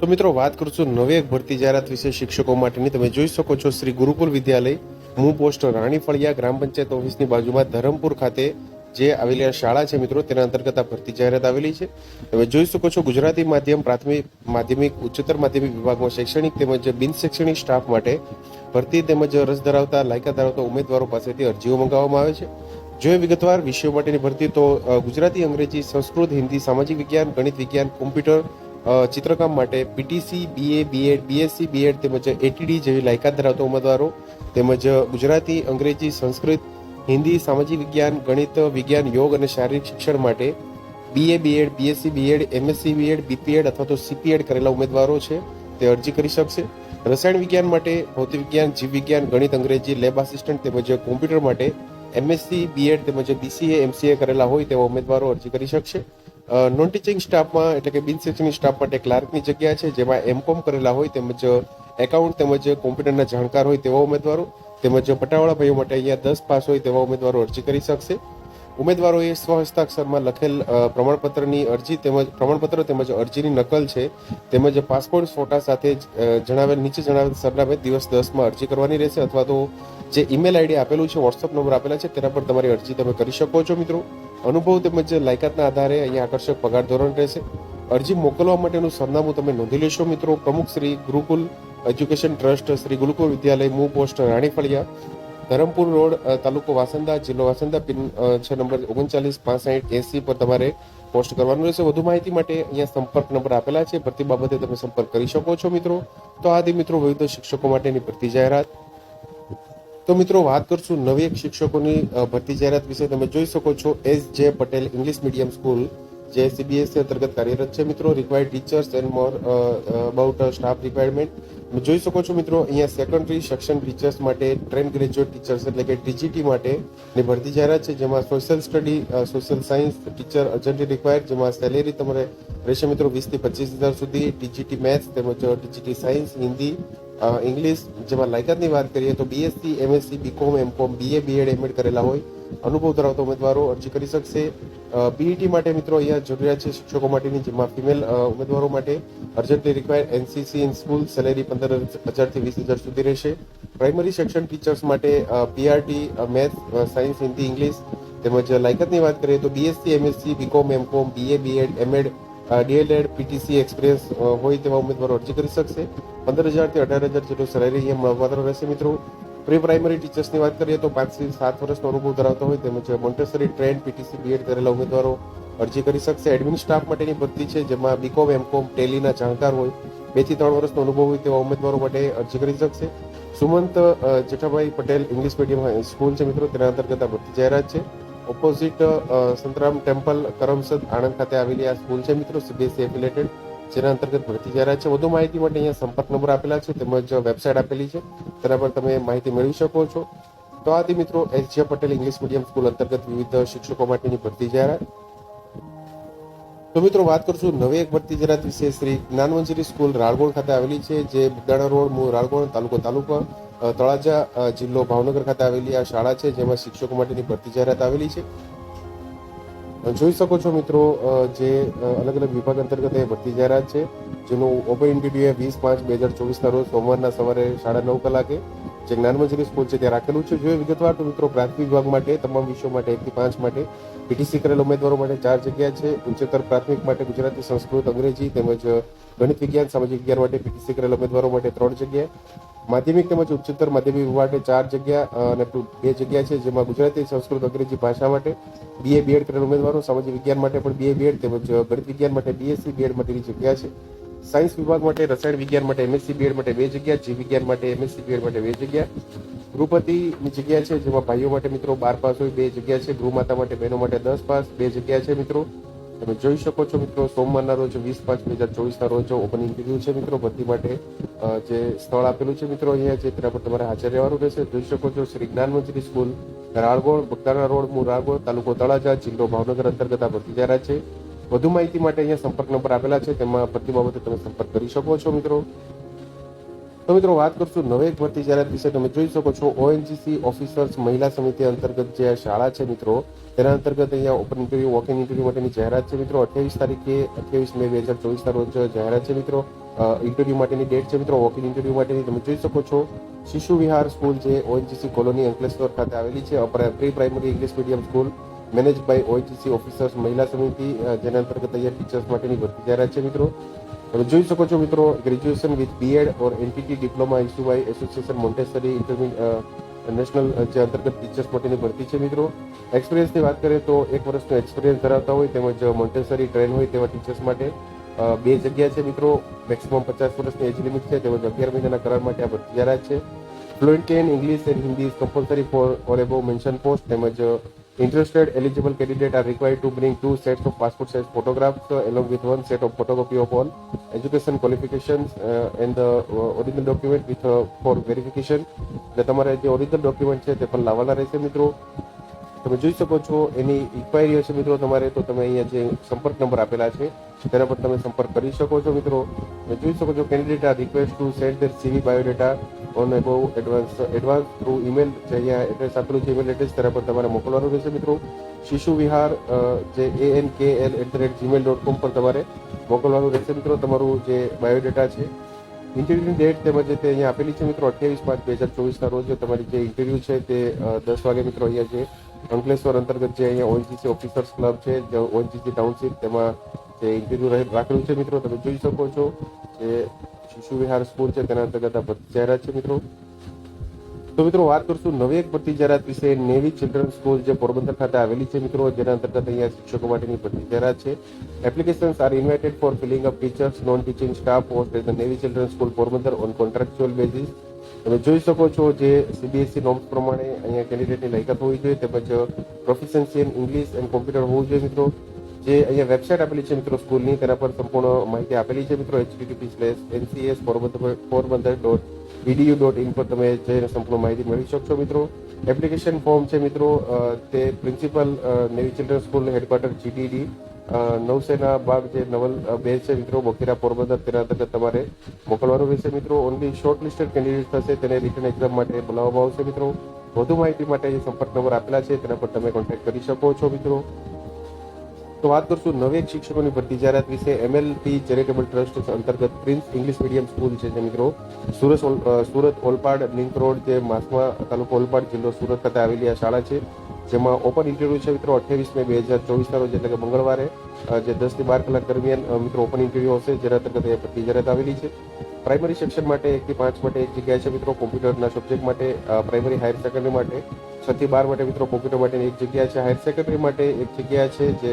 તો મિત્રો, વાત કરશું નવી એક ભરતી જાહેરાત વિશે શિક્ષકો માટેની. તમે જોઈ શકો છો, શ્રી ગુરુકુલ વિદ્યાલય મુ પોસ્ટ રાણી ફળિયા, ગ્રામ પંચાયત ઓફિસની બાજુમાં ધરમપુર ખાતે જે આવેલી આ શાળા છે મિત્રો, તેના અંતર્ગત આ ભરતી જાહેરાત આવેલી છે. તમે જોઈ શકો છો, ગુજરાતી માધ્યમ, પ્રાથમિક, માધ્યમિક, ઉચ્ચતર માધ્યમિક વિભાગમાં શૈક્ષણિક તેમજ બિન શૈક્ષણિક સ્ટાફ માટે ભરતી તેમજ રસ ધરાવતા લાયકા ધરાવતા ઉમેદવારો પાસેથી અરજીઓ મંગાવવામાં આવે છે. જો વિગતવાર વિષયો માટેની ભરતી, તો ગુજરાતી અંગ્રેજી, સંસ્કૃત, હિન્દી, સામાજિક વિજ્ઞાન, ગણિત વિજ્ઞાન, કોમ્પ્યુટર ચિત્રકામ માટે PTC BA BEd BSc BEd તેમજ એટીડી જેવી લાયકાત ધરાવતા ઉમેદવારો તેમજ ગુજરાતી, અંગ્રેજી, સંસ્કૃત, હિન્દી, સામાજિક વિજ્ઞાન, ગણિત, વિજ્ઞાન, યોગ અને શારીરિક શિક્ષણ માટે BA BEd BSc BEd MSc BEd BPEd અથવા તો સીપીએડ કરેલા ઉમેદવારો છે. તે અરજી કરી શકશે. રસાયણ વિજ્ઞાન માટે ભૌતિક વિજ્ઞાન, જીવ વિજ્ઞાન, ગણિત, અંગ્રેજી, લેબ આસિસ્ટન્ટ તેમજ કોમ્પ્યુટર માટે એમએસસી બીએડ તેમજ બીસીએ એમસીએ કરેલા હોય તેવા ઉમેદવારો અરજી કરી શકશે. નોન ટીચિંગ સ્ટાફમાં એટલે કે બિન શૈક્ષણિક સ્ટાફ માટે ક્લાર્કની જગ્યા છે, જેમાં એમકોમ કરેલા હોય તેમજ એકાઉન્ટ તેમજ કોમ્પ્યુટરના જાણકાર હોય તેવા ઉમેદવારો તેમજ પટાવાળા ભાઈઓ માટે અહીંયા દસ પાસ હોય તેવા ઉમેદવારો અરજી કરી શકશે. ઉમેદવારોએ સ્વહસ્તાક્ષરમાં લખેલ પ્રમાણપત્રની અરજી તેમજ, પ્રમાણપત્ર તેમજ અરજીની નકલ છે, તેમજ પાસપોર્ટ ફોટા સાથે જણાવેલ, નીચે જણાવેલ સરનામે દિવસ દસમાં અરજી કરવાની રહેશે અથવા તો જે ઈમેલ આઈડી આપેલું છે, વોટ્સઅપ નંબર આપેલા છે, તેના પર તમારી અરજી તમે કરી શકો છો મિત્રો. અનુભવ તેમજ લાયકાતના આધારે અહીંયા આકર્ષક પગાર ધોરણ રહેશે. અરજી મોકલવા માટેનું સરનામું તમે નોંધી લેશો મિત્રો. પ્રમુખ શ્રી ગુરુકુલ એજ્યુકેશન ટ્રસ્ટ, શ્રી ગુરુકુલ વિદ્યાલય, મૂ પોસ્ટ રાણીફળિયા. ધરમપુર રોડ તાલુકો વાસંદા, જિલ્લો વાસંદા, પિન છ નંબર ઓગણચાલીસ પાસઠ એસી પર તમારે પોસ્ટ કરવાનું રહેશે. વધુ માહિતી માટે અહીંયા સંપર્ક નંબર આપેલા છે. ભરતી બાબતે તમે સંપર્ક કરી શકો છો, મિત્રો. તો આદિ મિત્રો, વિવિધ શિક્ષકો માટેની ભરતી જાહેરાત. તો મિત્રો, વાત કરશું નવી એક શિક્ષકોની ભરતી જાહેરાત વિશે. તમે જોઈ શકો છો, S J Patel English medium school જે સીબીએસસી અંતર્ગત કાર્યરત છે, મિત્રો. Required teachers and more about staff requirement જોઈ શકો છો, મિત્રો, અહીંયા સેકન્ડરી સેક્શન ટીચર્સ માટે ટ્રેન ગ્રેજ્યુએટ ટીચર્સ એટલે કે ટીજીટી માટે ની ભરતી જાહેરાત છે, જેમાં social study social science teacher urgently required જેમાં સેલેરી તમારે રહેશે, મિત્રો, વીસથી પચીસ હજાર સુધી ટીજીટી મેથ્સ તેમજ ટીજીટી સાયન્સ હિન્દી ઇંગ્લિશ જેમાં લાયકાતની વાત કરીએ તો BSc MSc BCom MCom BA BEd MEd કરેલા હોય. અનુભવ ધરાવતા ઉમેદવારો અરજી કરી શકશે. પીઈટી માટે મિત્રો અહીંયા જરૂરિયાત છે શિક્ષકો માટેની, જેમાં ફિમેલ ઉમેદવારો માટે urgently require NCC in school salary પંદર હજારથી વીસ હજાર સુધી રહેશે. પ્રાઇમરી સેક્શન ટીચર્સ માટે PRT maths science Hindi English તેમજ લાયકાતની વાત કરીએ તો BSc MSc BCom MCom BA BEd MEd DElEd PTC express હોય તેવા ઉમેદવારો અરજી કરી શકશે. પંદર હજારથી અઢાર હજાર જેટલું સેલેરી અહીંયા મળવાપાત્ર રહેશે મિત્રો. પ્રી પ્રાઇમરી ટીચર્સની વાત કરીએ તો પાંચથી સાત વર્ષનો અનુભવ ધરાવતો હોય તેમજ મોન્ટેસરી ટ્રેન પીટીસી બીએડ કરેલા ઉમેદવારો અરજી કરી શકશે. એડમિન સ્ટાફ માટેની ભરતી છે, જેમાં બીકોમ એમકોમ ટેલીના જાણકાર હોય, બેથી ત્રણ વર્ષનો અનુભવ હોય તેવા ઉમેદવારો માટે અરજી કરી શકશે. Sumant Jethabhai Patel English medium school છે મિત્રો, તેના અંતર્ગત આ ભરતી જાહેરાત છે. ઓપોઝિટ સંતરામ ટેમ્પલ કરમસદ આણંદ ખાતે આવેલી આ સ્કૂલ છે મિત્રો સીબીએસસી એફિલેટેડ જેના અંતર્ગત ભરતી જાહેરાત છે. વધુ માહિતી માટે અહીંયા સંપર્ક નંબર આપેલા છે, તેમજ વેબસાઇટ આપેલી છે, તેના પર તમે માહિતી મેળવી શકો છો. તો આથી મિત્રો S J Patel English medium school અંતર્ગત વિવિધ શિક્ષકો માટેની ભરતી જાહેરાત તો મિત્રો, વાત કરશું નવી એક ભરતી જાહેરાત વિશે શ્રી જ્ઞાનવંજરી સ્કૂલ રાળગોળ ખાતે આવેલી છે, જે બુદાણા રોડ મૂળ રાળગોળ તાલુકો, તાલુકા તળાજા જિલ્લો ભાવનગર ખાતે આવેલી આ શાળા છે, જેમાં શિક્ષકો માટેની ભરતી જાહેરાત આવેલી છે. જોઈ શકો છો મિત્રો જે અલગ અલગ વિભાગ અંતર્ગત એ ભરતી જાહેરાત છે, જેનું ઓપન ઇન્ટરવ્યુ વીસ પાંચ બે હજાર ચોવીસના રોજ સોમવારના સવારે સાડા નવ કલાકે જે જ્ઞાનમંજરી સ્કૂલ છે, ત્યાં રાખેલું છે. જોઈએ વિગતવાર તો મિત્રો પ્રાથમિક વિભાગ માટે, તમામ વિષયો માટે એકથી પાંચ માટે, પીટીસી કરેલ ઉમેદવારો માટે ચાર જગ્યા છે. ઉચ્ચતર પ્રાથમિક માટે ગુજરાતી, સંસ્કૃત, અંગ્રેજી તેમજ ગણિત વિજ્ઞાન, સામાજિક વિજ્ઞાન માટે પીટીસી કરેલ ઉમેદવારો માટે ત્રણ જગ્યા માધ્યમિક તેમજ ઉચ્ચતર માધ્યમિક માટે ચાર જગ્યા અને બે જગ્યા છે, જેમાં ગુજરાતી, સંસ્કૃત, અંગ્રેજી ભાષા માટે બીએ બીએડ કરેલ ઉમેદવારો, સામાજિક વિજ્ઞાન માટે પણ બીએ બીએડ તેમજ ગણિત વિજ્ઞાન માટે બીએસસી બીએડ માટેની જગ્યા છે. સાયન્સ વિભાગ માટે, રસાયણ વિજ્ઞાન માટે એમએસસી બીએડ માટે બે જગ્યા, જીવ વિજ્ઞાન માટે એમએસસી બીએડ માટે બે જગ્યા. ગૃહપતિની જગ્યા છે, જેમાં ભાઈઓ માટે મિત્રો બાર પાસ હોય, બે જગ્યા છે. ગૃહમાતા માટે બહેનો માટે દસ પાસ, બે જગ્યા છે મિત્રો. તમે જોઈ શકો છો મિત્રો, સોમવારના રોજ વીસ પાંચ બે હજાર ચોવીસના રોજ ઓપન ઇન્ટરવ્યુ છે મિત્રો ભરતી માટે જે સ્થળ આપેલું છે મિત્રો અહીંયા છે તેના પર તમારે હાજર રહેવાનું રહેશે. જોઈ શકો છો શ્રી જ્ઞાન મંજરી સ્કૂલ રાળગોળ બગદાણા રોડ મૂળ તાલુકો તળાજા, જિલ્લો ભાવનગર અંતર્ગત આ ભરતી જાહેરાત છે. વધુ માહિતી માટે અહીંયા સંપર્ક નંબર આપેલા છે, તેમાં ભરતી બાબતે તમે સંપર્ક કરી શકો છો મિત્રો. તો મિત્રો વાત કરશું નવેક ભરતી જાહેરાત વિશે. તમે જોઈ શકો છો ઓએનજીસી ઓફિસર્સ મહિલા સમિતિ અંતર્ગત જે શાળા છે મિત્રો, તેના અંતર્ગત અહીંયા ઓપન ઇન્ટરવ્યુ વોકિંગ ઇન્ટરવ્યુ માટેની જાહેરાત છે મિત્રો. અઠ્યાવીસ તારીખે, અઠ્યાવીસ મે બે હજાર ચોવીસના રોજ જાહેરાત છે મિત્રો. ઇન્ટરવ્યુ માટેની ડેટ છે મિત્રો વોકિંગ ઇન્ટરવ્યુ માટેની. તમે જોઈ શકો છો, શિશુ વિહાર સ્કૂલ જે ઓએનજીસી કોલોની અંકલેશ્વર ખાતે આવેલી છે pre primary English medium school manage by ONGC officers Mahila Samiti જેના અંતર્ગત અહીંયા ટીચર્સ માટેની ભરતી જાહેરાત છે મિત્રો. તમે જોઈ શકો છો મિત્રો graduation with BEd or NTT diploma by association Montessori national જે અંતર્ગત ટીચર્સ માટેની ભરતી છે મિત્રો. એક્સપિરિયન્સની વાત કરીએ તો એક વર્ષનો એક્સપિરિયન્સ ધરાવતા હોય તેમજ મોન્ટેસરી ટ્રેન હોય તેવા ટીચર્સ માટે બે જગ્યા છે મિત્રો. મેક્સિમમ પચાસ વર્ષની એજ લિમિટ છે તેમજ અગિયાર મહિનાના કરાર માટે આ ભરતી જાહેરાત છે. Fluent in English and Hindi is compulsory for or above mention post તેમજ interested eligible candidate are required to bring two sets of passport size photographs uh, along with one set of photocopy of all education qualifications uh, and the uh, original document with uh, for verification એટલે તમારે જે original document છે તે પણ લાવવાના રહેશે મિત્રો તમે જોઈ શકો છો, એની ઇન્ક્વાયરી હશે મિત્રો તમારે, તો તમે અહીંયા જે સંપર્ક નંબર આપેલા છે, તેના પર તમે સંપર્ક કરી શકો છો મિત્રો. તમે જોઈ શકો છો candidate are request to send their CV biodata on બહુ એડવાન્સ એડવાન્સ થ્રુ ઇમેલ જે અહીંયા એડ્રેસ આપેલું છે ઇમેલ એડ્રેસ તેના પર તમારે મોકલવાનું રહેશે મિત્રો. શિશુ વિહાર જે A N K L at the rate Gmail dot com પર તમારે મોકલવાનું રહેશે મિત્રો. તમારું જે બાયોડેટા છે ઇન્ટરવ્યુની ડેટ તેમજ તે અહીંયા આપેલી છે મિત્રો, અઠ્યાવીસ પાંચ બે હજાર ચોવીસના રોજ તમારી જે ઇન્ટરવ્યુ છે તે દસ વાગે મિત્રો અહીંયા જે અંકલેશ્વર અંતર્ગત જે અહીંયા ઓએનજીસી ઓફિસર્સ ક્લબ છે, જે ઓએનજીસી ટાઉનશીપ તેમાં જે ઇન્ટરવ્યુ રાખેલું છે મિત્રો, તમે જોઈ શકો છો જે શિશુ વિહાર સ્કૂલ છે તેના અંતર્ગત આ જાહેરાત છે મિત્રો. તો મિત્રો વાત કરશું નવી એક ભરતી જાહેરાત વિશે, નેવી ચિલ્ડ્રન સ્કૂલ જે પોરબંદર ખાતે આવેલી છે મિત્રો, જેના અંતર્ગત અહીંયા શિક્ષકો માટેની ભરતી જાહેરાત છે. Applications are invited for filling up teachers non teaching staff of navy children school Porbandar on contractual basis તમે જોઈ શકો છો જે સીબીએસસી નોમ્સ પ્રમાણે અહીંયા કેન્ડિડેટની લાયકાત હોવી જોઈએ તેમજ proficiency in English and computer હોવું જોઈએ મિત્રો. જે અહીંયા વેબસાઇટ આપેલી છે મિત્રો સ્કૂલની, તેના પર સંપૂર્ણ માહિતી આપેલી છે મિત્રો HTTP slash NCS Porbandar dot EDU dot in પર તમે જઈને સંપૂર્ણ માહિતી મેળવી શકશો મિત્રો. એપ્લિકેશન ફોર્મ છે મિત્રો તે principal navy children school headquarter GTD નવસેના ભાગ જે નવલ બે છે મિત્રો, બખીરા પોરબંદર, તેના અંતર્ગત તમારે મોકલવાનું રહેશે મિત્રો. ઓનલી શોર્ટ લિસ્ટેડ કેન્ડિડેટ થશે, તેને રિટર્ન એક્ઝામ માટે બોલાવવામાં આવશે મિત્રો. વધુ માહિતી માટે જે સંપર્ક નંબર આપેલા છે, તેના પર તમે કોન્ટેક્ટ કરી શકો છો મિત્રો. તો વાત કરશું નવી શિક્ષકોની ભરતી. જાહેરાત વિશે એમએલપી ચેરિટેબલ ટ્રસ્ટ અંતર્ગત પ્રિન્સ ઇંગ્લિશ મીડિયમ સ્કૂલ છે, જે મિત્રો, સુરત સુરત ઓલપાડ લિંક રોડ જે માસમા તાલુકો ઓલપાડ જિલ્લો સુરત ખાતે આવેલી આ શાળા છે. જેમાં ઓપન ઇન્ટરવ્યુ છે મિત્રો અઠ્યાવીસ મે બે હજાર ચોવીસના રોજ એટલે કે મંગળવારે જે દસથી બાર કલાક દરમિયાન મિત્રો ઓપન ઇન્ટરવ્યુ હશે, જેના અંતર્ગત ભરતી જાહેરાત આવેલી છે. પ્રાઇમરી સેક્શન માટે એકથી પાંચ માટે એક જગ્યા છે મિત્રો કોમ્પ્યુટરના સબ્જેક્ટ માટે પ્રાઇમરી હાયર સેકન્ડરી માટે. છથી બાર માટે મિત્રો કોમ્પ્યુટર માટેની એક જગ્યા છે. હાયર સેકન્ડરી માટે એક જગ્યા છે જે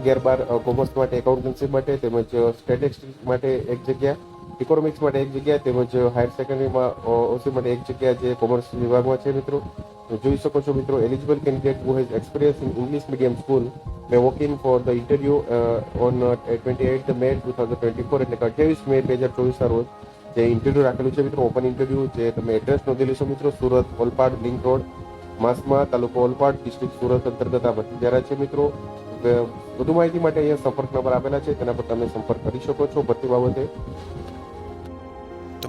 અગિયાર બાર કોમર્સ માટે એકાઉન્ટન્સી માટે તેમજ સ્ટેટિસ્ટિક્સ માટે એક જગ્યા. ઇકોનોમિક્સ માટે એક જગ્યા તેમજ હાયર સેકન્ડરીમાં ઓસી માટે એક જગ્યા જે કોમર્સ વિભાગમાં છે મિત્રો જોઈ શકો છો મિત્રો eligible candidate who has experience in English medium school may walk in for the interview on twenty eight May two thousand twenty four એટલે કે અઠ્યાવીસ મે બે હજાર ચોવીસના રોજ જે ઇન્ટરવ્યુ રાખેલું છે મિત્રો ઓપન ઇન્ટરવ્યુ જે તમે એડ્રેસ નોંધી લેશો મિત્રો, સુરત ઓલપાડ લિંક રોડ, માસમાં તાલુકો ઓલપાડ ડિસ્ટ્રિક્ટ સુરત અંતર્ગત આ જાહેરાત છે મિત્રો. વધુ માહિતી માટે અહીંયા સંપર્ક નંબર આપેલા છે, તેના પર તમે સંપર્ક કરી શકો છો ભરતી બાબતે.